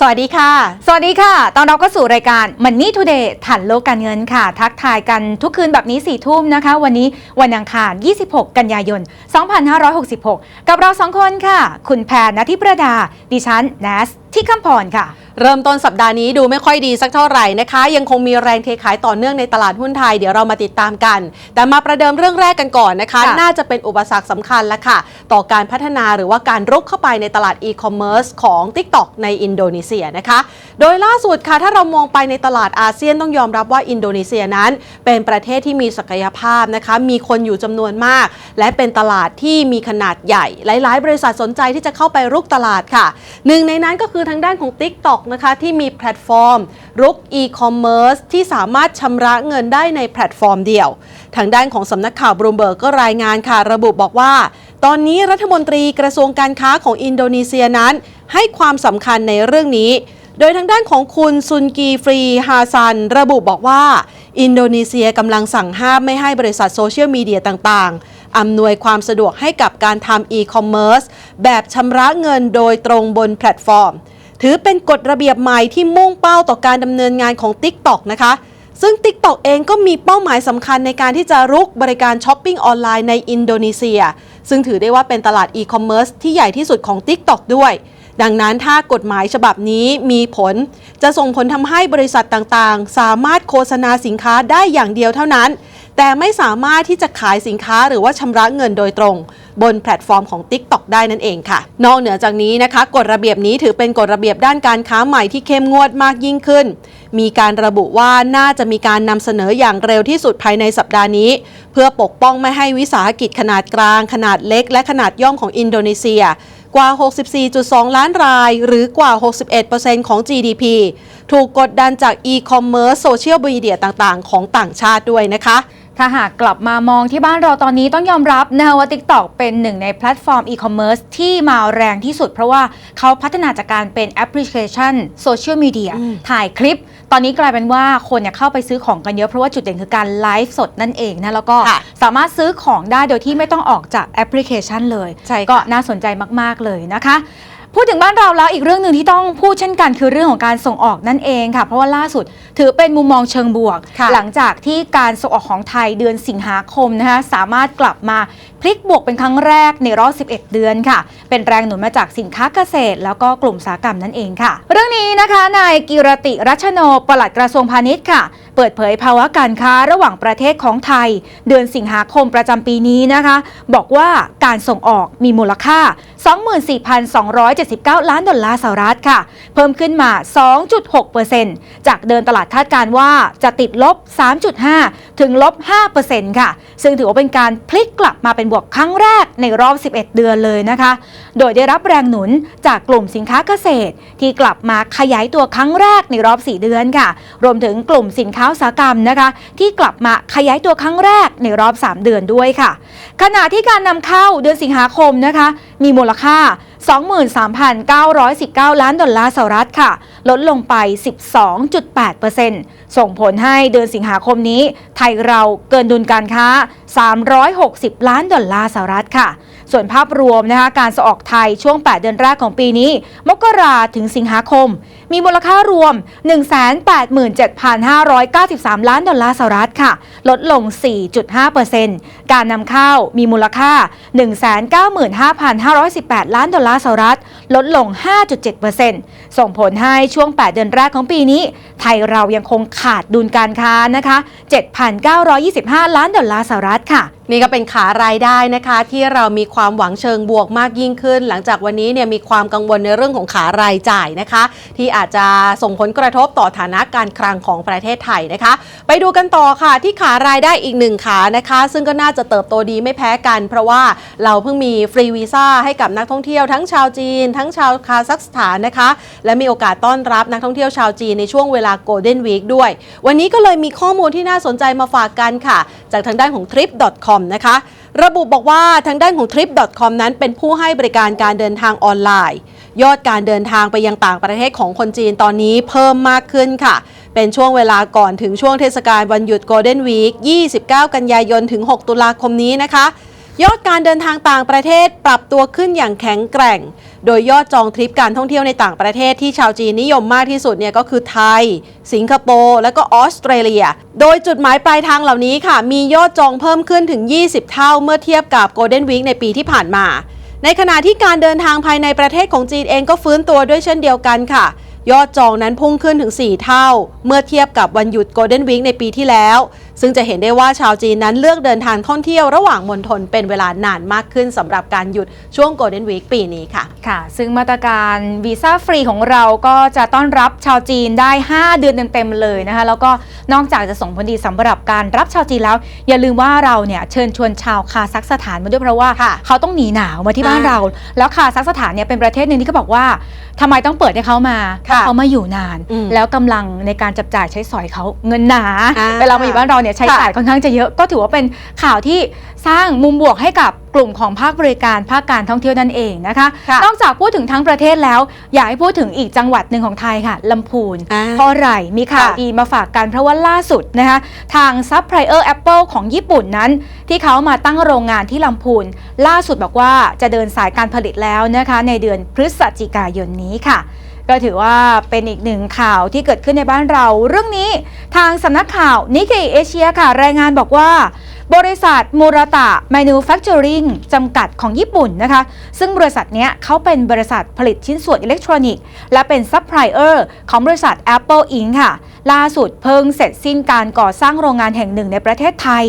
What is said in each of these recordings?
สวัสดีค่ะ สวัสดีค่ะ ตอนเราก็สู่รายการ Money Today ถันโลกการเงินค่ะ ทักทายกันทุกคืนแบบนี้4ี่ทุ่มนะคะ วันนี้วันอังคาร 26 กันยายน 2566 กับเราสองคนค่ะ คุณแพรณทิประดา ดิฉันแนสที่คำพรค่ะ เริ่มต้นสัปดาห์นี้ดูไม่ค่อยดีสักเท่าไหร่นะคะ ยังคงมีแรงเทขายต่อเนื่องในตลาดหุ้นไทยเดี๋ยวเรามาติดตามกัน แต่มาประเดิมเรื่องแรกกันก่อนนะคะค่ะน่าจะเป็นอุปสรรคสำคัญละค่ะ ต่อการพัฒนาหรือว่าการรุกเข้าไปในตลาดอีคอมเมิร์ซของ TikTok ในอินโดนีเซียนะคะ โดยล่าสุดค่ะถ้าเรามองไปในตลาดอาเซียนต้องยอมรับว่าอินโดนีเซียนั้น เป็นประเทศที่มีศักยภาพนะคะ มีคนอยู่จำนวนมาก และเป็นตลาดที่มีขนาดใหญ่ หลาย ๆ บริษัทสนใจที่จะเข้าไปรุกตลาดค่ะหนึ่งในนั้นก็คือทางด้านของ TikTok นะคะที่มีแพลตฟอร์มรุกอีคอมเมิร์ซที่สามารถชำระเงินได้ในแพลตฟอร์มเดียว ทางด้านของสำนักข่าวบรูมเบิร์กก็รายงานค่ะ ระบุบอกว่า ตอนนี้รัฐมนตรีกระทรวงการค้าของอินโดนีเซียนั้น ให้ความสำคัญในเรื่องนี้ โดยทางด้านของคุณซุนกีฟรีฮาซัน ระบุบอกว่า อินโดนีเซียกำลังสั่งห้ามไม่ให้บริษัทโซเชียลมีเดียต่างๆ อำนวยความสะดวกให้กับการทำอีคอมเมิร์ซแบบชำระเงินโดยตรงบนแพลตฟอร์ม ถือเป็นกฎระเบียบใหม่ที่มุ่งเป้าต่อการดำเนินงานของ TikTok นะคะ ซึ่ง TikTok เองก็มีเป้าหมายสำคัญในการที่จะรุกบริการช้อปปิ้งออนไลน์ในอินโดนีเซีย ซึ่งถือได้ว่าเป็นตลาดอีคอมเมิร์ซที่ใหญ่ที่สุดของ TikTok ด้วยดังนั้นถ้ากฎหมายฉบับนี้มีผล จะส่งผลทำให้บริษัทต่างๆ สามารถโฆษณาสินค้าได้อย่างเดียวเท่านั้น แต่ไม่สามารถที่จะขายสินค้าหรือว่าชำระเงินโดยตรง บนแพลตฟอร์มของ TikTok ได้นั่นเองค่ะ นอกเหนือจากนี้นะคะ กฎระเบียบนี้ถือเป็นกฎระเบียบด้านการค้าใหม่ที่เข้มงวดมากยิ่งขึ้น มีการระบุว่าน่าจะมีการนำเสนออย่างเร็วที่สุดภายในสัปดาห์นี้ เพื่อปกป้องไม่ให้วิสาหกิจขนาดกลาง ขนาดเล็ก และขนาดย่อมของอินโดนีเซียกว่า 64.2 ล้านราย หรือกว่า 61%ของ GDP ถูกกดดันจากอีคอมเมิร์ซโซเชียลมีเดียต่างๆ ของต่างชาติด้วยนะคะ ถ้าหากกลับมามองที่บ้านเราตอนนี้ต้องยอมรับนะคะว่า TikTok เป็นหนึ่งในแพลตฟอร์มอีคอมเมิร์ซที่มาแรงที่สุด เพราะว่าเขาพัฒนาจากการเป็นแอปพลิเคชันโซเชียลมีเดียอืมถ่ายคลิป ตอนนี้กลายเป็นว่าคนเนี่ยเข้าไปซื้อของกันเยอะเพราะว่าจุดเด่นคือการไลฟ์สดนั่นเองนะแล้วก็ค่ะสามารถซื้อของได้โดยที่ไม่ต้องออกจากแอปพลิเคชันเลยใช่ค่ะก็น่าสนใจมาก ๆ เลยนะคะ พูดถึงบ้านเราแล้วอีกเรื่องหนึ่งที่ต้องพูดเช่นกันคือเรื่องของการส่งออกนั่นเองค่ะ เพราะว่าล่าสุดถือเป็นมุมมองเชิงบวกค่ะหลังจากที่การส่งออกของไทยเดือนสิงหาคมนะคะสามารถกลับมาพลิกบวกเป็นครั้งแรกในรอบ 11 เดือนค่ะ เป็นแรงหนุนมาจากสินค้าเกษตร แล้วก็กลุ่มอุตสาหกรรมนั่นเองค่ะ เรื่องนี้นะคะนายกิรติรัชโนปลัดกระทรวงพาณิชย์ค่ะ เปิดเผยภาวะการค้าระหว่างประเทศของไทย เดือนสิงหาคมประจำปีนี้นะคะ บอกว่าการส่งออกมีมูลค่า 24,279 ล้านดอลลาร์สหรัฐค่ะ เพิ่มขึ้นมา 2.6%จากเดินตลาดคาดการว่าจะติดลบ 3.5 ถึงลบ 5%ค่ะ ซึ่งถือว่าเป็นการพลิกกลับมาเป็นบวกครั้งแรกในรอบ 11 เดือนเลยนะคะ โดยได้รับแรงหนุนจากกลุ่มสินค้าเกษตร ที่กลับมาขยายตัวครั้งแรกในรอบ 4 เดือนค่ะ รวมถึงกลุ่มสินค้าอุตสาหกรรมนะคะ ที่กลับมาขยายตัวครั้งแรกในรอบ 3 เดือนด้วยค่ะ ขณะที่การนำเข้าเดือนสิงหาคมนะคะ มีมูลค่า 23,919 ล้านดอลลาร์สหรัฐค่ะ ลดลงไป 12.8%ส่งผลให้เดือนสิงหาคมนี้ ไทยเราเกินดุลการค้า 360 ล้านดอลลาร์สหรัฐค่ะ ส่วนภาพรวมนะคะการส่งออกไทยช่วง 8 เดือนแรกของปีนี้ มกราถึงสิงหาคม มีมูลค่ารวม 187,593 ล้านดอลลาร์สหรัฐค่ะ ลดลง 4.5%การนำเข้ามีมูลค่า 195,518 ล้านดอลลาร์สหรัฐ ลดลง 5.7%ส่งผลให้ช่วง 8 เดือนแรกของปีนี้ ไทยเรายังคงขาดดุลการค้านะคะ 7,925 ล้านดอลลาร์สหรัฐค่ะ นี่ก็เป็นขารายได้นะคะ ที่เรามีความหวังเชิงบวกมากยิ่งขึ้น หลังจากวันนี้เนี่ยมีความกังวลในเรื่องของขารายจ่ายนะคะ ที่อาจจะส่งผลกระทบต่อฐานะการคลังของประเทศไทยนะคะ ไปดูกันต่อค่ะที่ขารายได้อีกหนึ่งขานะคะ ซึ่งก็น่าจะเติบโตดีไม่แพ้กัน เพราะว่าเราเพิ่งมีฟรีวีซ่าให้กับนักท่องเที่ยวทั้งชาวจีน ทั้งชาวคาซัคสถานนะคะ และมีโอกาสต้อนรับนักท่องเที่ยวชาวจีนในช่วงเวลาโกลเด้นวีคด้วย วันนี้ก็เลยมีข้อมูลที่น่าสนใจมาฝากกันค่ะ จากทางด้านของ trip.com นะคะ ระบุบอกว่าทางด้านของ trip.com นั้นเป็นผู้ให้บริการการเดินทางออนไลน์ ยอดการเดินทางไปยังต่างประเทศของคนจีนตอนนี้เพิ่มมากขึ้นค่ะ เป็นช่วงเวลาก่อนถึงช่วงเทศกาลวันหยุด Golden Week 29 กันยายนถึง 6 ตุลาคมนี้นะคะ ยอดการเดินทางต่างประเทศปรับตัวขึ้นอย่างแข็งแกร่ง โดยยอดจองทริปการท่องเที่ยวในต่างประเทศที่ชาวจีนนิยมมากที่สุดเนี่ยก็คือไทย สิงคโปร์ และก็ออสเตรเลีย โดยจุดหมายปลายทางเหล่านี้ค่ะ มียอดจองเพิ่มขึ้นถึง 20 เท่าเมื่อเทียบกับ Golden Week ในปีที่ผ่านมา ในขณะที่การเดินทางภายในประเทศของจีนเองก็ฟื้นตัวด้วยเช่นเดียวกันค่ะยอดจองนั้นพุ่งขึ้นถึง 4 เท่า เมื่อเทียบกับวันหยุด Golden Week ในปีที่แล้ว ซึ่งจะเห็นได้ว่าชาวจีนนั้นเลือกเดินทางท่องเที่ยวระหว่างมณฑลเป็นเวลานานมากขึ้นสำหรับการหยุดช่วง Golden Week ปีนี้ค่ะ ค่ะ ซึ่งมาตรการวีซ่าฟรีของเราก็จะต้อนรับชาวจีนได้ 5 เดือนเต็มๆเลยนะคะ แล้วก็นอกจากจะส่งผลดีสำหรับการรับชาวจีนแล้ว อย่าลืมว่าเราเนี่ยเชิญชวนชาวคาซัคสถานมาด้วยเพราะว่าค่ะเขาต้องหนีหนาวมาที่บ้านอ่าเรา แล้วคาซัคสถานเนี่ยเป็นประเทศหนึ่งที่เขาบอกว่าทำไมต้องเปิดให้เขามาเพราะค่ะเขามาอยู่นานอืมแล้วกำลังในการจับจ่ายใช้สอยเขาเงินหนาอ่าเวลามาอยู่บ้านเราเนี่ยใช้ค่ะจ่ายค่อนข้างจะเยอะก็ถือว่าเป็นข่าวที่สร้างมุมบวกให้กับกลุ่มของภาคบริการภาคการท่องเที่ยวนั่นเองนะคะค่ะนอกจากพูดถึงทั้งประเทศแล้ว อยากให้พูดถึงอีกจังหวัดหนึ่งของไทยค่ะลำพูนอ่าเพราะอะไรมีข่าวค่ะดีมาฝากกันเพราะว่าล่าสุดนะคะทางซัพพลายเออร์แอปเปิลของญี่ปุ่นนั้น ที่เขามาตั้งโรงงานที่ลำพูน ล่าสุดบอกว่าจะเดินสายการผลิตแล้วนะคะในเดือนพฤศจิกายนนี้ค่ะ ก็ถือว่าเป็นอีกหนึ่งข่าวที่เกิดขึ้นในบ้านเรา เรื่องนี้ทางสำนักข่าวนิเคเอเชียค่ะรายงานบอกว่า บริษัทมูราตะ Manufacturing จำกัดของญี่ปุ่นนะคะ ซึ่งบริษัทเนี้ยเขาเป็นบริษัทผลิตชิ้นส่วนอิเล็กทรอนิกส์ และเป็นซัพพลายเออร์ของบริษัท Apple Inc. ค่ะ ล่าสุดเพิ่งเสร็จสิ้นการก่อสร้างโรงงานแห่งหนึ่งในประเทศไทย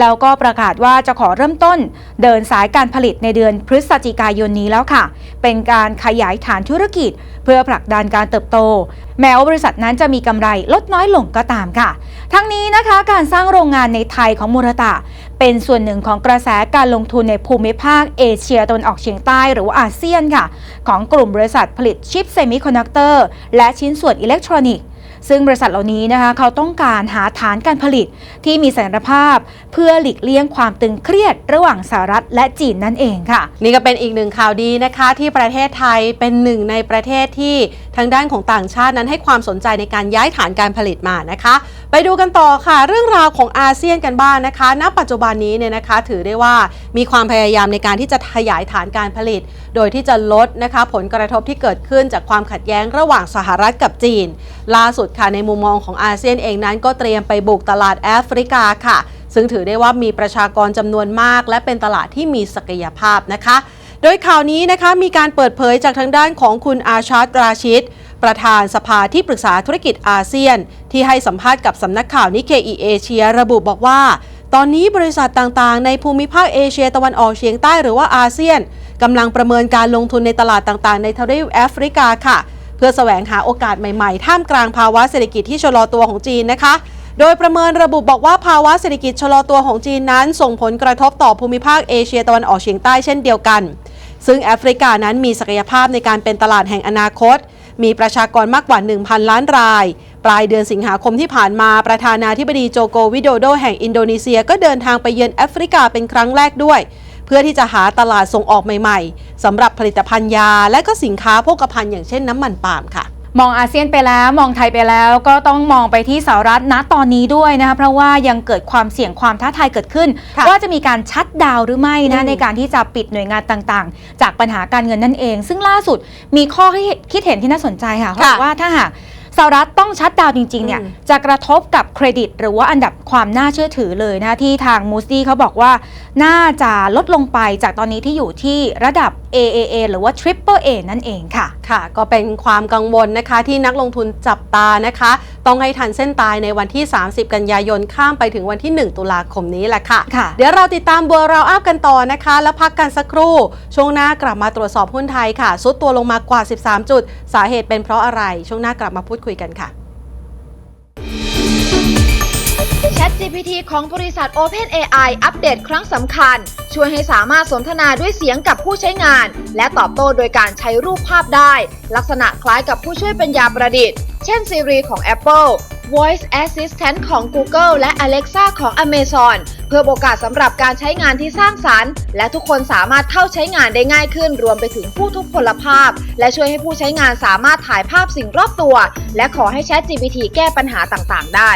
แล้วก็ประกาศว่าจะขอเริ่มต้น เดินสายการผลิตในเดือนพฤศจิกายนนี้แล้วค่ะ เป็นการขยายฐานธุรกิจ เพื่อผลักดันการเติบโต แม้ว่าบริษัทนั้นจะมีกำไรลดน้อยลงก็ตามค่ะ ทั้งนี้นะคะการสร้างโรงงานในไทยของมูรตะเป็นส่วนหนึ่งของกระแสการลงทุนในภูมิภาคเอเชียตะวันออกเฉียงใต้หรือว่าอาเซียนค่ะ ของกลุ่มบริษัทผลิตชิปเซมิคอนดักเตอร์และชิ้นส่วนอิเล็กทรอนิกส์ซึ่งบริษัทเหล่านี้นะคะเขาต้องการหาฐานการผลิตที่มีเสถียภาพ เพื่อหลีกเลี่ยงความตึงเครียดระหว่างสหรัฐและจีนนั่นเองค่ะ นี่ก็เป็นอีกหนึ่งข่าวดีนะคะ ที่ประเทศไทยเป็นหนึ่งในประเทศที่ทางด้านของต่างชาตินั้นให้ความสนใจในการย้ายฐานการผลิตมานะคะ ไปดูกันต่อค่ะ เรื่องราวของอาเซียนกันบ้างนะคะ ณ ปัจจุบันนี้เนี่ยนะคะ ถือได้ว่ามีความพยายามในการที่จะขยายฐานการผลิต โดยที่จะลดนะคะ ผลกระทบที่เกิดขึ้นจากความขัดแย้งระหว่างสหรัฐกับจีน ล่าสุดค่ะในมุมมองของอาเซียนเองนั้น ก็เตรียมไปบุกตลาดแอฟริกาค่ะ ซึ่งถือได้ว่ามีประชากรจำนวนมาก และเป็นตลาดที่มีศักยภาพนะคะ โดยข่าวนี้นะคะมีการเปิดเผยจากทางด้านของคุณอาชาร์ดราชิด ประธานสภาที่ปรึกษาธุรกิจอาเซียน ที่ให้สัมภาษณ์กับสำนักข่าวนิเคอีเอเชียระบุบอกว่า ตอนนี้บริษัทต่างๆ ในภูมิภาคเอเชียตะวันออกเฉียงใต้หรือว่าอาเซียนกำลังประเมินการลงทุนในตลาดต่างๆ ในทวีปแอฟริกาค่ะ เพื่อแสวงหาโอกาสใหม่ๆ ท่ามกลางภาวะเศรษฐกิจที่ชะลอตัวของจีนนะคะ โดยประเมินระบุบอกว่าภาวะเศรษฐกิจชะลอตัวของจีนนั้น ส่งผลกระทบต่อภูมิภาคเอเชียตะวันออกเฉียงใต้เช่นเดียวกัน ซึ่งแอฟริกานั้นมีศักยภาพในการเป็นตลาดแห่งอนาคต มีประชากรมากกว่า 1,000 ล้านราย ปลายเดือนสิงหาคมที่ผ่านมาประธานาธิบดีโจโกวิโดโดแห่งอินโดนีเซียก็เดินทางไปเยือนแอฟริกาเป็นครั้งแรกด้วย เพื่อที่จะหาตลาดส่งออกใหม่ ๆสำหรับผลิตภัณฑ์ยาและก็สินค้าโภคภัณฑ์อย่างเช่นน้ำมันปาล์มค่ะ มองอาเซียนไปแล้วมองไทยไปแล้วก็ต้องมองไปที่สหรัฐณตอนนี้ด้วยนะคะเพราะว่ายังเกิดความเสี่ยงความท้าทายเกิดขึ้นค่ะว่าจะมีการชัดดาวน์หรือไม่อืนะมในการที่จะปิดหน่วยงานต่างๆ จากปัญหาการเงินนั่นเอง ซึ่งล่าสุดมีข้อคิดเห็นที่น่าสนใจค่ะเขาบอกว่าถ้าหาก สหรัฐต้องชัดดาวน์จริงๆเนี่ยอืมจะกระทบกับเครดิต หรือว่าอันดับความน่าเชื่อถือเลยนะที่ทางมูส d ีเขาบอกว่า น่าจะลดลงไปจากตอนนี้ที่อยู่ที่ระดับ AAA หรือว่า Triple A นั่นเองค่ะ ค่ะ ก็เป็นความกังวลนะคะที่นักลงทุนจับตานะคะ ต้องให้ทันเส้นตายในวันที่ 30 กันยายนข้ามไปถึงวันที่ 1 ตุลาคมนี้แหละค่ะค่ะ เดี๋ยวเราติดตามบัวเราอัพกันต่อนะคะ แล้วพักกันสักครู่ ช่วงหน้ากลับมาตรวจสอบหุ้นไทยค่ะซุดตัวลงมากว่า 13 จุด สาเหตุเป็นเพราะอะไร ช่วงหน้ากลับมาพูดคุยกันค่ะ ChatGPT ของบริษัท OpenAI อัปเดตครั้งสำคัญ ช่วยให้สามารถสนทนาด้วยเสียงกับผู้ใช้งาน และตอบโต้โดยการใช้รูปภาพได้ ลักษณะคล้ายกับผู้ช่วยปัญญาประดิษฐ์ เช่น Siri ของ Apple Voice Assistant ของ Google และ Alexa ของ Amazon เพื่อโอกาสสำหรับการใช้งานที่สร้างสรรค์ และทุกคนสามารถเข้าใช้งานได้ง่ายขึ้น รวมไปถึงผู้ทุกพลภาพ และช่วยให้ผู้ใช้งานสามารถถ่ายภาพสิ่งรอบตัว และขอให้ ChatGPT แก้ปัญหาต่างๆ ได้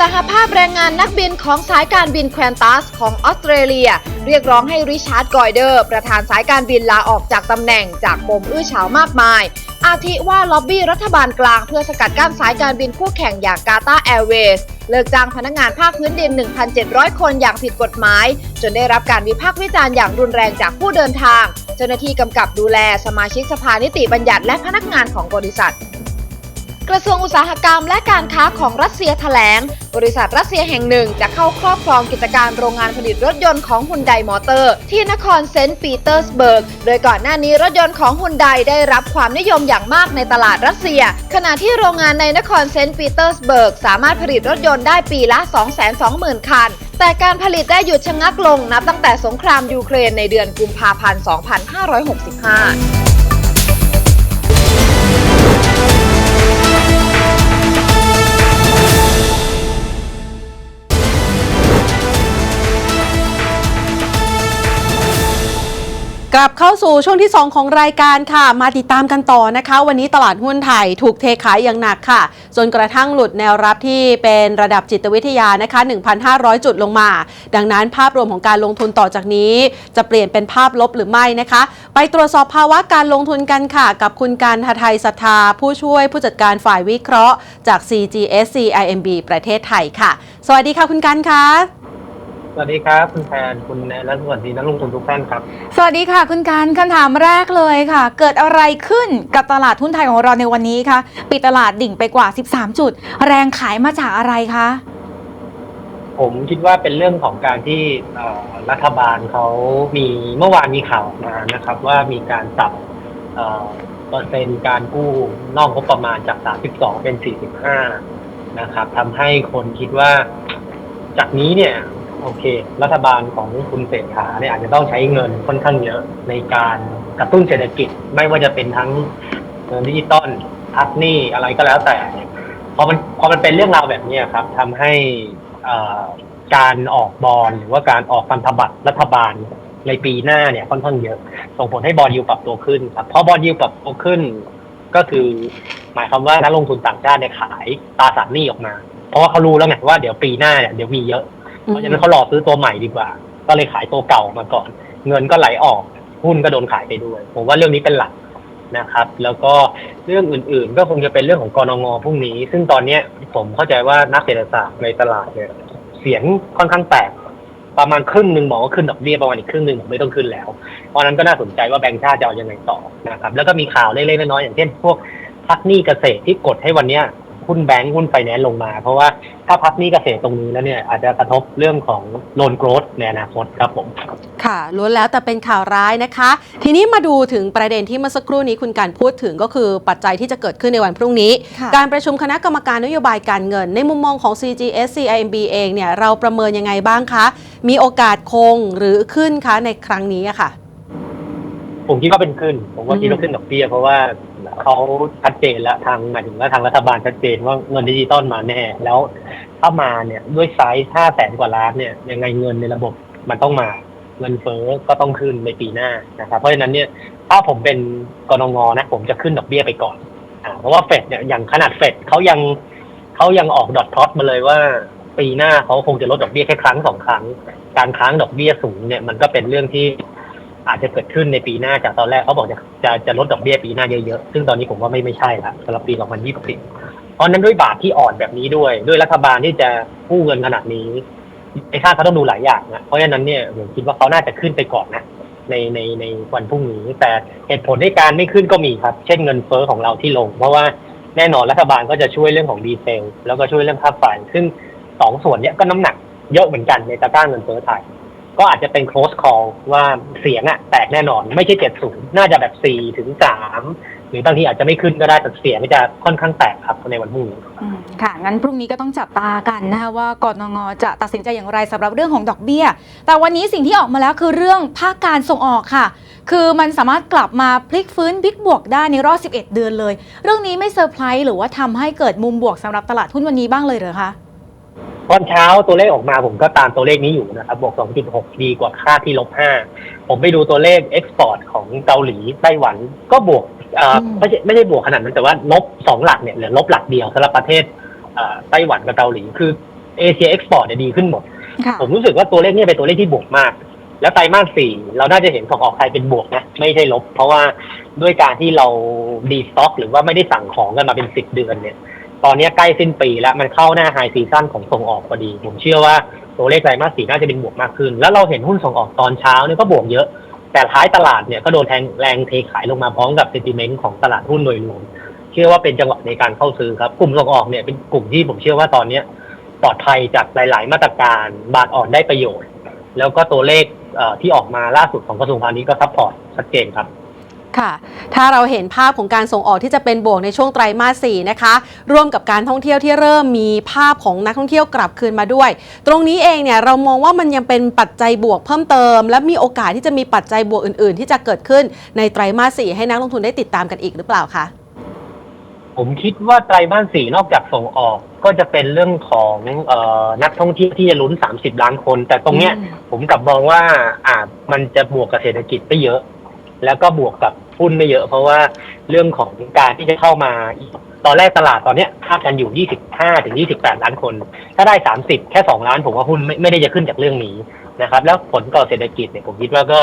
สหภาพแรงงานนักบินของสายการบินแควนตัสของออสเตรเลีย เรียกร้องให้ริชาร์ดกอยเดอร์ ประธานสายการบินลาออกจากตำแหน่งจากปมอื้อฉาวมากมาย อาทิว่าล็อบบี้รัฐบาลกลางเพื่อสกัดกั้นสายการบินคู่แข่งอย่างกาตาแอร์เวย์เลิกจ้างพนักงานภาคพื้นดิน 1,700 คนอย่างผิดกฎหมาย จนได้รับการวิพากษ์วิจารณ์อย่างรุนแรงจากผู้เดินทาง เจ้าหน้าที่กำกับดูแลสมาชิกสภานิติบัญญัติและพนักงานของบริษัท กระทรวงอุตสาหกรรมและการค้าของรัสเซียแถลง บริษัทรัสเซียแห่งหนึ่งจะเข้าครอบครองกิจการโรงงานผลิตรถยนต์ของฮุนไดมอเตอร์ ที่นครเซนต์ปีเตอร์สเบิร์ก โดยก่อนหน้านี้รถยนต์ของฮุนไดได้รับความนิยมอย่างมากในตลาดรัสเซีย ขณะที่โรงงานในนครเซนต์ปีเตอร์สเบิร์ก สามารถผลิตรถยนต์ได้ปีละ 220,000 คัน แต่การผลิตได้หยุดชะงักลงนับตั้งแต่สงครามยูเครนในเดือนกุมภาพันธ์ 2565 กลับเข้าสู่ช่วงที่ 2 ของรายการค่ะ มาติดตามกันต่อนะคะ วันนี้ตลาดหุ้นไทยถูกเทขายอย่างหนักค่ะ จนกระทั่งหลุดแนวรับที่เป็นระดับจิตวิทยานะคะ 1,500 จุดลงมา ดังนั้นภาพรวมของการลงทุนต่อจากนี้ จะเปลี่ยนเป็นภาพลบหรือไม่นะคะ ไปตรวจสอบภาวะการลงทุนกันค่ะ กับคุณการหทัยศรัทธาผู้ช่วยผู้จัดการฝ่ายวิเคราะห์จาก CGSC IMB ประเทศไทยค่ะ สวัสดีค่ะคุณกันคะ สวัสดีครับคุณแทนคุณแนนและสวัสดีนักลงทุนทุกท่านครับ สวัสดีค่ะ คุณการคำถามแรกเลยค่ะ เกิดอะไรขึ้นกับตลาดหุ้นไทยของเราในวันนี้คะปิดตลาดดิ่งไปกว่า 13 จุด แรงขายมาจากอะไรคะ ผมคิดว่าเป็นเรื่องของการที่เอ่อรัฐบาลเขามีเมื่อวานมีข่าวออกมานะครับ ว่ามีการปรับเอ่อเปอร์เซ็นต์การกู้นอกงบประมาณจาก 32 เป็น 45 นะครับทำให้คนคิดว่าจากนี้เนี่ย โอเค รัฐบาลของคุณเศรษฐาเนี่ยอาจจะต้องใช้เงินค่อนข้างเยอะในการกระตุ้นเศรษฐกิจ ไม่ว่าจะเป็นทั้งเงินดิจิตอลพักหนี้อะไรก็แล้วแต่เนี่ยพอมันพอมันเป็นเรื่องราวแบบนี้ครับทำให้การออกบอลหรือว่าการออกพันธบัตรรัฐบาลในปีหน้าเนี่ยค่อนข้างเยอะ ส่งผลให้บอลยิวปรับตัวขึ้นครับเพราะบอลยิวปรับตัวขึ้น ก็คือหมายความว่านักลงทุนต่างชาติเนี่ยขายตราสารหนี้ออกมา เพราะว่าเขารู้แล้วไงว่าเดี๋ยวปีหน้าเนี่ยเดี๋ยวมีเยอะ เพราะฉะนั้นเขารอซื้อตัวใหม่ดีกว่า ก็เลยขายตัวเก่ามาก่อน เงินก็ไหลออก หุ้นก็โดนขายไปด้วย ผมว่าเรื่องนี้เป็นหลักนะครับ แล้วก็เรื่องอื่นๆ ก็คงจะเป็นเรื่องของกรงงพรุ่งนี้ ซึ่งตอนเนี้ยผมเข้าใจว่านักเศรษฐศาสตร์ในตลาดเนี่ยเสียงค่อนข้างแตกประมาณครึ่งหนึ่งบอกว่าขึ้นดอกเบี้ยประมาณอีกครึ่งหนึ่งบอกไม่ต้องขึ้นแล้ว เพราะฉะนั้นก็น่าสนใจว่าแบงก์ชาติจะเอายังไงต่อนะครับ แล้วก็มีข่าวเล็กๆน้อยๆอย่างเช่นพวกพักหนี้เกษตรที่กดให้วันเนี้ย หุ้นแบงก์หุ้นไฟแนนซ์ลงมา เพราะว่าถ้าพักหนี้เกษตรตรงนี้แล้วเนี่ยอาจจะกระทบเรื่องของโลนโกรดในอนาคตครับผม ค่ะล้วนแล้วแต่เป็นข่าวร้ายนะคะ ทีนี้มาดูถึงประเด็นที่เมื่อสักครู่นี้คุณการพูดถึงก็คือปัจจัยที่จะเกิดขึ้นในวันพรุ่งนี้ค่ะการประชุมคณะกรรมการนโยบายการเงิน ในมุมมองของ CGS CIMB เองเนี่ยเราประเมินยังไงบ้างคะ มีโอกาสคงหรือขึ้นคะในครั้งนี้อะค่ะผมคิดว่าเป็นขึ้น ผมว่าคิดว่าขึ้นดอกเบี้ยเพราะว่า เขาชัดเจนแล้วทางหมายถึงว่าทางรัฐบาลชัดเจนว่าเงินดิจิตอลมาแน่ แล้วถ้ามาเนี่ยด้วยไซส์ห้าแสนกว่าล้านเนี่ยยังไงเงินในระบบมันต้องมาเงินเฟ้อก็ต้องขึ้นในปีหน้านะครับเพราะฉะนั้นเนี่ยถ้าผมเป็นกรงงนะผมจะขึ้นดอกเบี้ยไปก่อนอ่าเพราะว่าเฟดเนี่ยอย่างขนาดเฟดเขายังเขายังออกดอทพลอตมาเลยว่าปีหน้าเขาคงจะลดดอกเบี้ยแค่ครั้งสองครั้ง การค้างดอกเบี้ยสูงเนี่ยมันก็เป็นเรื่องที่ อาจจะเกิดขึ้นในปีหน้าจากตอนแรกเขาบอกจะจะจะลดดอกเบี้ยปีหน้าเยอะๆ ซึ่งตอนนี้ผมว่าไม่ไม่ใช่ละสำหรับปี 2020 เพราะนั้นด้วยบาทที่อ่อนแบบนี้ด้วย ด้วยรัฐบาลที่จะกู้เงินขนาดนี้ไอ้ค่าเขาต้องดูหลายอย่างนะเพราะฉะนั้นเนี่ยผมคิดว่าเขาน่าจะขึ้นไปก่อนนะในในในวันพรุ่งนี้ แต่เหตุผลในการไม่ขึ้นก็มีครับ เช่นเงินเฟ้อของเราที่ลง เพราะว่าแน่นอนรัฐบาลก็จะช่วยเรื่องของดีเซล แล้วก็ช่วยเรื่องค่าไฟซึ่งสองส่วนเนี้ยก็น้ำหนักเยอะเหมือนกันในตะกร้าเงินเฟ้อไทย ก็อาจจะเป็น close call ว่าเสียงอะแตกแน่นอนไม่ใช่70น่าจะแบบ4ถึง3หรือบางทีอาจจะไม่ขึ้นก็ได้แต่เสียงจะค่อนข้างแตกครับในวันพรุ่งนี้อืมค่ะ งั้นพรุ่งนี้ก็ต้องจับตากันนะคะว่ากรนงจะตัดสินใจอย่างไรสำหรับเรื่องของดอกเบี้ย แต่วันนี้สิ่งที่ออกมาแล้วคือเรื่องภาคการส่งออกค่ะ คือมันสามารถกลับมาพลิกฟื้นพลิกบวกได้ในรอบ11 เดือนเลย เรื่องนี้ไม่เซอร์ไพรส์หรือว่าทำให้เกิดมุมบวกสำหรับตลาดหุ้นวันนี้บ้างเลยเหรอคะ ตอนเช้าตัวเลขออกมาผมก็ตามตัวเลขนี้อยู่นะครับ บวก 2.6 ดีกว่าค่าที่ลบ 5 ผมไปดูตัวเลขเอ็กซ์พอร์ตของเกาหลีไต้หวันก็บวกเอ่ออืมไม่ใช่ไม่ใช่บวกขนาดนั้นแต่ว่าลบสองหลักเนี่ยเหลือลบหลักเดียวสำหรับประเทศเอ่อไต้หวันกับเกาหลี คือเอเชียเอ็กซ์พอร์ตเนี่ยดีขึ้นหมดค่ะผมรู้สึกว่าตัวเลขเนี่ยเป็นตัวเลขที่บวกมาก แล้วไตรมาสสี่เราน่าจะเห็นส่งออกไทยเป็นบวกนะไม่ใช่ลบ เพราะว่าด้วยการที่เราดีสต็อก หรือว่าไม่ได้สั่งของกันมาเป็นสิบเดือนเนี่ย ตอนนี้ใกล้สิ้นปีแล้วมันเข้าหน้าไฮซีซั่นของส่งออกพอดี ผมเชื่อว่าตัวเลขไตรมาสสี่น่าจะเป็นบวกมากขึ้น แล้วเราเห็นหุ้นส่งออกตอนเช้าเนี่ยก็บวกเยอะ แต่ท้ายตลาดเนี่ยก็โดนแทงแรงเทขายลงมาพร้อมกับเซนติเมนต์ของตลาดหุ้นโดยรวมเชื่อว่าเป็นจังหวะในการเข้าซื้อครับ กลุ่มส่งออกเนี่ยเป็นกลุ่มที่ผมเชื่อว่าตอนเนี้ยปลอดภัยจากหลาย ๆ มาตรการบาทอ่อนได้ประโยชน์ แล้วก็ตัวเลขที่ออกมาล่าสุดของกระทรวงพาณิชย์ก็ซัพพอร์ตชัดเจนครับ ค่ะ ถ้าเราเห็นภาพของการส่งออกที่จะเป็นบวกในช่วงไตรมาส4นะคะ ร่วมกับการท่องเที่ยวที่เริ่มมีภาพของนักท่องเที่ยวกลับคืนมาด้วย ตรงนี้เองเนี่ยเรามองว่ามันยังเป็นปัจจัยบวกเพิ่มเติม และมีโอกาสที่จะมีปัจจัยบวกอื่น ๆ ที่จะเกิดขึ้นในไตรมาส4ให้นักลงทุนได้ติดตามกันอีกหรือเปล่าคะผมคิดว่าไตรมาสสี่นอกจากส่งออกก็จะเป็นเรื่องของเออนักท่องเที่ยวที่จะลุ้น30ล้านคน แต่ตรงเนี้ยอืมผมกลับมองว่าอ่ามันจะบวกกับเศรษฐกิจไม่เยอะ แล้วก็บวกกับหุ้นไม่เยอะ เพราะว่าเรื่องของการที่จะเข้ามาตอนแรกตลาดตอนเนี้ยคาดกันอยู่ 25 ถึง 28 ล้านคน ถ้าได้ 30 แค่ 2 ล้าน ผมว่าหุ้นไม่ไม่ได้จะขึ้นจากเรื่องนี้นะครับ แล้วผลต่อเศรษฐกิจเนี่ยผมคิดว่าก็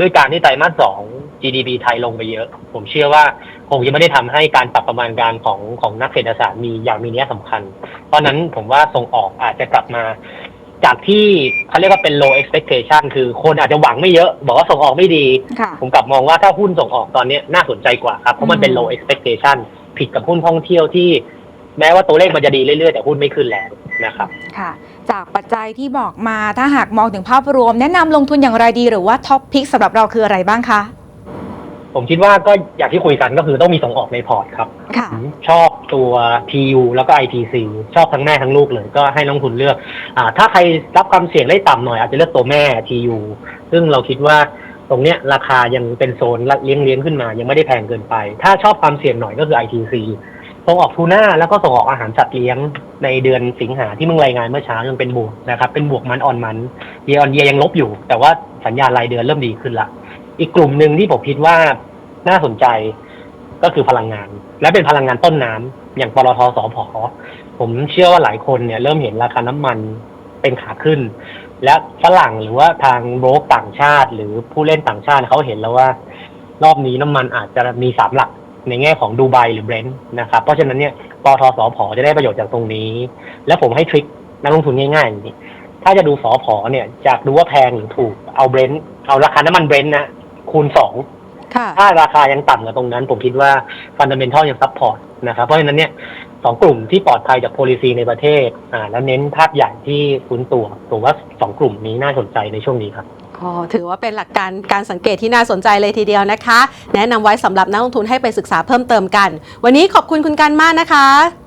ด้วยการที่ไตรมาสสอง GDP ไทยลงไปเยอะ ผมเชื่อว่าคงจะไม่ได้ทำให้การปรับประมาณการของของนักเศรษฐศาสตร์มีอย่างมีนัยสำคัญ เพราะฉะนั้นผมว่าส่งออกอาจจะกลับมา จากที่เขาเรียกว่าเป็น low expectation คือคนอาจจะหวังไม่เยอะ บอกว่าส่งออกไม่ดี ค่ะ ผมกลับมองว่าถ้าหุ้นส่งออกตอนเนี้ยน่าสนใจกว่าครับ เพราะมันเป็นอืม low expectation ผิดกับหุ้นท่องเที่ยวที่แม้ว่าตัวเลขมันจะดีเรื่อยๆ แต่หุ้นไม่ขึ้นแล้วนะครับ ค่ะ จากปัจจัยที่บอกมาถ้าหากมองถึงภาพรวม แนะนำลงทุนอย่างไรดีหรือว่าท็อปพิกสำหรับเราคืออะไรบ้างคะ ผมคิดว่าก็อย่างที่คุยกันก็คือต้องมีส่งออกในพอร์ตครับ ค่ะผมชอบตัว PU แล้วก็ ITC ชอบทั้งแม่ทั้งลูกเลยก็ให้นักลงทุนเลือกอ่าถ้าใครรับความเสี่ยงได้ต่ำหน่อยอาจจะเลือกตัวแม่ TU ซึ่งเราคิดว่าตรงเนี้ยราคายังเป็นโซนเลี้ยงเลี้ยงๆขึ้นมา ยังไม่ได้แพงเกินไป ถ้าชอบความเสี่ยงหน่อยก็คือ ITC ส่งออกทูน่าแล้วก็ส่งออกอาหารสัตว์เลี้ยงในเดือนสิงหาที่เพิ่งรายงานเมื่อเช้ายังเป็นบวกนะครับเป็นบวกมันออนมันเยออนเยยังลบอยู่ แต่ว่าสัญญาณรายเดือนเริ่มดีขึ้นละ อีกกลุ่มหนึ่งที่ผมคิดว่าน่าสนใจก็คือพลังงาน และเป็นพลังงานต้นน้ำอย่างปตทสพผมเชื่อว่าหลายคนเนี่ย เริ่มเห็นราคาน้ำมันเป็นขาขึ้น และฝรั่งหรือว่าทางโบรกต่างชาติ หรือผู้เล่นต่างชาติเขาเห็นแล้วว่า รอบนี้น้ำมันอาจจะมีสามหลักในแง่ของดูไบหรือเบรนท์นะครับ เพราะฉะนั้นเนี่ยปตทสพจะได้ประโยชน์จากตรงนี้ และผมให้ทริคนักลงทุนง่ายๆอย่างนี้ถ้าจะดูสอพอเนี่ยจากดูว่าแพงหรือถูกเอาเบรนท์เอาราคาน้ำมันเบรนท์นะ คูณสองค่ะ ถ้าราคายังต่ำกว่าตรงนั้น ผมคิดว่าฟันเดเมนทัลยังซัพพอร์ตนะครับ เพราะฉะนั้นเนี่ยสองกลุ่มที่ปลอดภัยจาก policy ในประเทศอ่าแล้วเน้นภาพใหญ่ที่ฟื้นตัวผมว่าสองกลุ่มนี้น่าสนใจในช่วงนี้ครับ อ๋อถือว่าเป็นหลักการการสังเกตที่น่าสนใจเลยทีเดียวนะคะ แนะนำไว้สำหรับนักลงทุนให้ไปศึกษาเพิ่มเติมกัน วันนี้ขอบคุณคุณกันมากนะคะ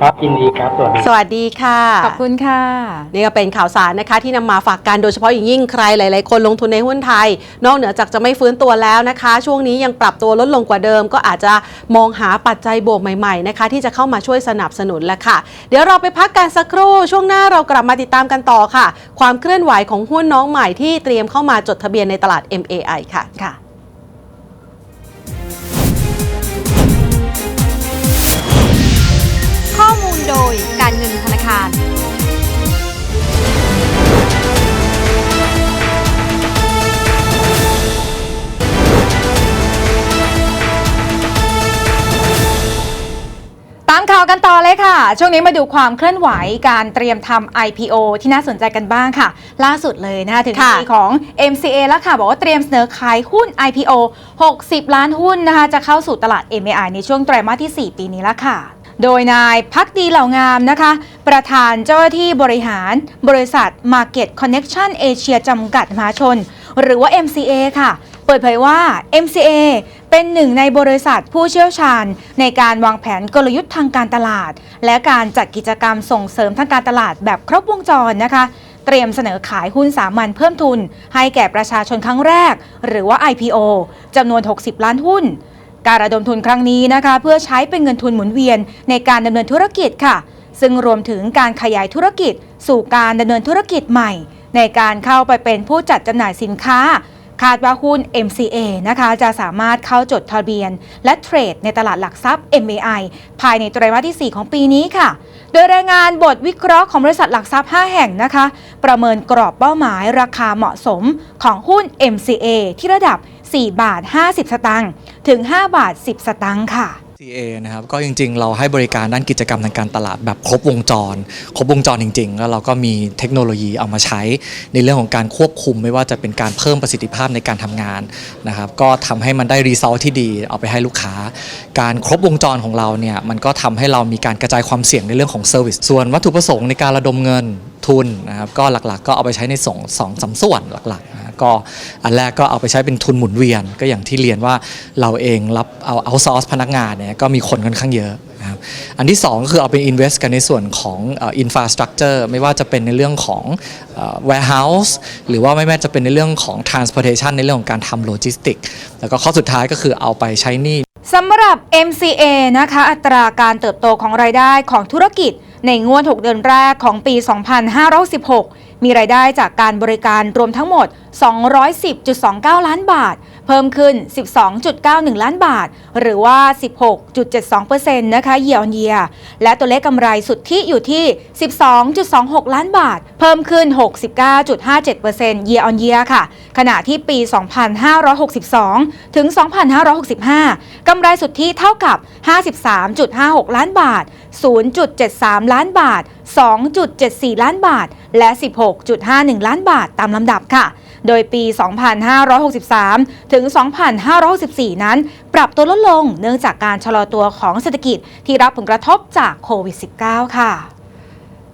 ครับยินดีครับ สวัสดี สวัสดีค่ะ ขอบคุณค่ะ นี่ก็เป็นข่าวสารนะคะ ที่นำมาฝากกันโดยเฉพาะอย่างยิ่งใครหลาย ๆ คนลงทุนในหุ้นไทย นอกเหนือจากจะไม่ฟื้นตัวแล้วนะคะ ช่วงนี้ยังปรับตัวลดลงกว่าเดิม ก็อาจจะมองหาปัจจัยบวกใหม่ ๆ นะคะ ที่จะเข้ามาช่วยสนับสนุนแล้วค่ะ เดี๋ยวเราไปพักกันสักครู่ ช่วงหน้าเรากลับมาติดตามกันต่อค่ะ ความเคลื่อนไหวของหุ้นน้องใหม่ที่เตรียมเข้ามาจดทะเบียนในตลาด MAI ค่ะค่ะ ข้อมูลโดยการเงินธนาคารตามข่าวกันต่อเลยค่ะ ช่วงนี้มาดูความเคลื่อนไหวการเตรียมทำ IPO ที่น่าสนใจกันบ้างค่ะ ล่าสุดเลยนะคะถึงทีของ MCA แล้วค่ะ บอกว่าเตรียมเสนอขายหุ้น IPO 60 ล้านหุ้นนะคะ จะเข้าสู่ตลาด MAI ในช่วงไตรมาสที่ 4 ปีนี้แล้วค่ะ โดยนายพักดีเหล่างามนะคะ ประธานเจ้าหน้าที่บริหารบริษัท Market Connection Asia จำกัดมหาชน หรือว่า MCA ค่ะ เปิดเผยว่า MCA เป็นหนึ่งในบริษัทผู้เชี่ยวชาญ ในการวางแผนกลยุทธ์ทางการตลาด และการจัดกิจกรรมส่งเสริมทางการตลาดแบบครบวงจรนะคะเตรียมเสนอขายหุ้นสามัญเพิ่มทุน ให้แก่ประชาชนครั้งแรก หรือว่า IPO จำนวน 60 ล้านหุ้น การระดมทุนครั้งนี้นะคะ เพื่อใช้เป็นเงินทุนหมุนเวียนในการดำเนินธุรกิจค่ะ ซึ่งรวมถึงการขยายธุรกิจ สู่การดำเนินธุรกิจใหม่ ในการเข้าไปเป็นผู้จัดจำหน่ายสินค้า คาดว่าหุ้น MCA นะคะจะสามารถเข้าจดทะเบียน และเทรดในตลาดหลักทรัพย์ MAI ภายในไตรมาสที่ 4 ของปีนี้ค่ะ โดยรายงานบทวิเคราะห์ของบริษัทหลักทรัพย์ 5 แห่งนะคะ ประเมินกรอบเป้าหมายราคาเหมาะสมของหุ้น MCA ที่ระดับ 4 บาท 50 สตางค์ถึง 5 บาท 10 สตางค์ค่ะ CA นะครับก็จริง ๆ เราให้บริการด้านกิจกรรมทางการตลาดแบบครบวงจร ครบวงจรจริง ๆ แล้วเราก็มีเทคโนโลยีเอามาใช้ในเรื่องของการควบคุมไม่ว่าจะเป็นการเพิ่มประสิทธิภาพในการทำงานนะครับก็ทำให้มันได้รีซอสที่ดีเอาไปให้ลูกค้า การครบวงจรของเราเนี่ยมันก็ทำให้เรามีการกระจายความเสี่ยงในเรื่องของเซอร์วิสส่วนวัตถุประสงค์ในการระดมเงิน ทุนนะครับก็หลักๆ ก็เอาไปใช้ในสองสองสามส่วนหลักๆนะก็อันแรกก็เอาไปใช้เป็นทุนหมุนเวียน ก็อย่างที่เรียนว่าเราเองรับเอาเอาซอร์สพนักงานเนี่ยก็มีคนค่อนข้างเยอะนะครับอันที่ 2 ก็คือเอาไป invest กันในส่วนของอินฟราสตรักเจอร์ไม่ว่าจะเป็นในเรื่องของ warehouse หรือว่าไม่แม้จะเป็นในเรื่องของ transportation ในเรื่องของการทำโลจิสติกแล้วก็ข้อสุดท้ายก็คือเอาไปใช้หนี้สำหรับ MCA นะคะอัตราการเติบโตของรายได้ของธุรกิจ ในงวด 6 เดือนแรกของปี 2516 มีรายได้จากการบริการรวมทั้งหมด 210.29 ล้านบาท เพิ่มขึ้น 12.91 ล้านบาท หรือว่า 16.72%นะคะ year on year และตัวเลขกำไรสุทธิอยู่ที่ 12.26 ล้านบาท เพิ่มขึ้น 69.57% year on year ค่ะ ขณะที่ปี 2562 ถึง 2565 กำไรสุทธิเท่ากับ 53.56 ล้านบาท 0.73 ล้านบาท 2.74 ล้านบาท และ 16.51 ล้านบาทตามลำดับค่ะ โดยปี 2563 ถึง 2564 นั้น ปรับตัวลดลงเนื่องจากการชะลอตัวของเศรษฐกิจที่รับผลกระทบจากโควิด -19 ค่ะ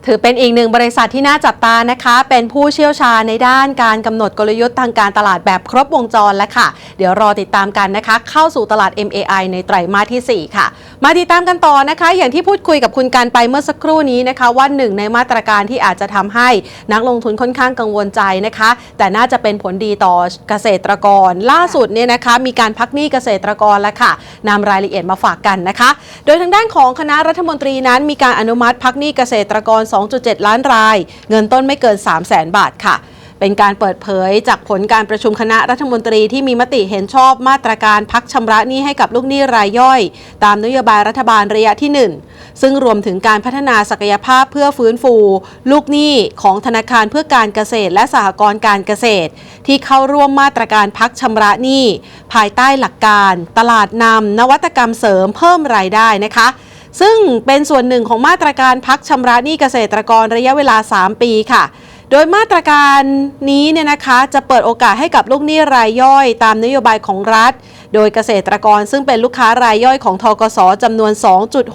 ถือเป็นอีกหนึ่งบริษัทที่น่าจับตานะคะ เป็นผู้เชี่ยวชาญในด้านการกำหนดกลยุทธ์ทางการตลาดแบบครบวงจรแล้วค่ะ เดี๋ยวรอติดตามกันนะคะ เข้าสู่ตลาด MAI ในไตรมาสที่ 4 ค่ะ มาติดตามกันต่อนะคะ อย่างที่พูดคุยกับคุณการไปเมื่อสักครู่นี้นะคะว่าหนึ่งในมาตรการที่อาจจะทำให้นักลงทุนค่อนข้างกังวลใจนะคะ แต่น่าจะเป็นผลดีต่อเกษตรกร ล่าสุดเนี่ยนะคะ มีการพักหนี้เกษตรกรแล้วค่ะนำรายละเอียดมาฝากกันนะคะ โดยทางด้านของคณะรัฐมนตรีนั้นมีการอนุมัติพักหนี้เกษตรกร2.7 ล้านราย เงินต้นไม่เกิน 3 0 0 0 0 0บาทค่ะ เป็นการเปิดเผยจากผลการประชุมคณะรัฐมนตรีที่มีมติเห็นชอบมาตรการพักชำระหนี้ให้กับลูกหนี้รายย่อย ตามนโยบายรัฐบาลระยะที่ 1 ซึ่งรวมถึงการพัฒนาศักยภาพเพื่อฟื้นฟู ลูกหนี้ของธนาคารเพื่อการเกษตร และสหกรณ์การเกษตร ที่เข้าร่วมมาตรการพักชำระหนี้ภายใต้หลักการ ตลาดนำนวัตกรรมเสริมเพิ่มรายได้นะคะ ซึ่งเป็นส่วนหนึ่งของมาตรการพักชำระหนี้เกษตรกรระยะเวลา 3 ปีค่ะ โดยมาตรการนี้เนี่ยนะคะจะเปิดโอกาสให้กับลูกหนี้รายย่อย ตามนโยบายของรัฐ โดยเกษตรกรซึ่งเป็นลูกค้ารายย่อยของทกสจำนวน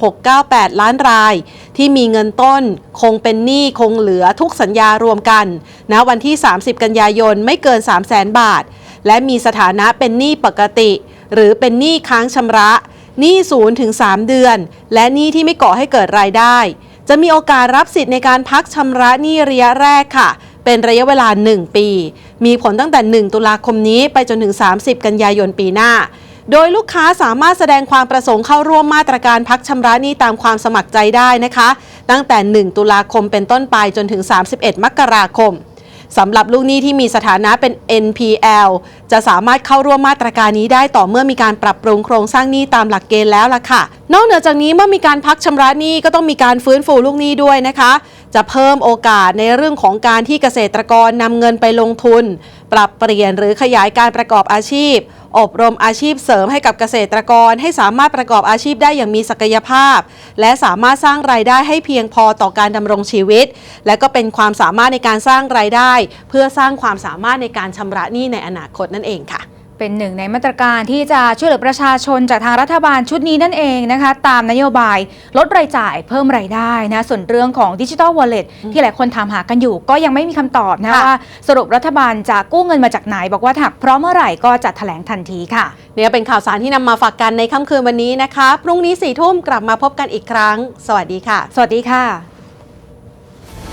2.698 ล้านราย ที่มีเงินต้นคงเป็นหนี้คงเหลือทุกสัญญารวมกันณวันที่ 30 กันยายนไม่เกิน 3 0 0แสนบาท และมีสถานะเป็นหนี้ปกติ หรือเป็นหนี้ค้างชำระ หนี้ศูนย์ถึง 3 เดือน และหนี้ที่ไม่ก่อให้เกิดรายได้ จะมีโอกาสรับสิทธิ์ในการพักชำระหนี้ระยะแรกค่ะ เป็นระยะเวลา 1 ปี มีผลตั้งแต่ 1 ตุลาคมนี้ไปจนถึง 30 กันยายนปีหน้าโดยลูกค้าสามารถแสดงความประสงค์เข้าร่วมมาตรการพักชำระหนี้ตามความสมัครใจได้นะคะ ตั้งแต่ 1 ตุลาคมเป็นต้นไปจนถึง 31 มกราคม สำหรับลูกหนี้ที่มีสถานะเป็น NPL จะสามารถเข้าร่วมมาตรการนี้ได้ต่อเมื่อมีการปรับปรุงโครงสร้างหนี้ตามหลักเกณฑ์แล้วล่ะค่ะ นอกเหนือจากนี้เมื่อมีการพักชำระหนี้ก็ต้องมีการฟื้นฟูลูกหนี้ด้วยนะคะ จะเพิ่มโอกาสในเรื่องของการที่เกษตรกรนำเงินไปลงทุน ปรับเปลี่ยนหรือขยายการประกอบอาชีพ อบรมอาชีพเสริมให้กับเกษตรกร ให้สามารถประกอบอาชีพได้อย่างมีศักยภาพ และสามารถสร้างรายได้ให้เพียงพอต่อการดำรงชีวิต และก็เป็นความสามารถในการสร้างรายได้ เพื่อสร้างความสามารถในการชำระหนี้ในอนาคตนั่นเองค่ะ เป็นหนึ่งในมาตรการที่จะช่วยเหลือประชาชนจากทางรัฐบาลชุดนี้นั่นเองนะคะ ตามนโยบายลดรายจ่ายเพิ่มรายได้นะส่วนเรื่องของดิจิ t a ลวอลเล็ตที่หลายคนถามหากันอยู่ ก็ยังไม่มีคำตอบนะค่ะว่าสรุปรัฐบาลจะกู้เงินมาจากไหน บอกว่าถ้าหากพร้อมเมื่อไหร่ก็จะแถลงทันทีค่ะเนี่ยเป็นข่าวสารที่นำมาฝากกันในค่ำคืนวันนี้นะคะ พรุ่งนี้สี่ทุ่มกลับมาพบกันอีกครั้ง สวัสดีค่ะ สวัสดีค่ะ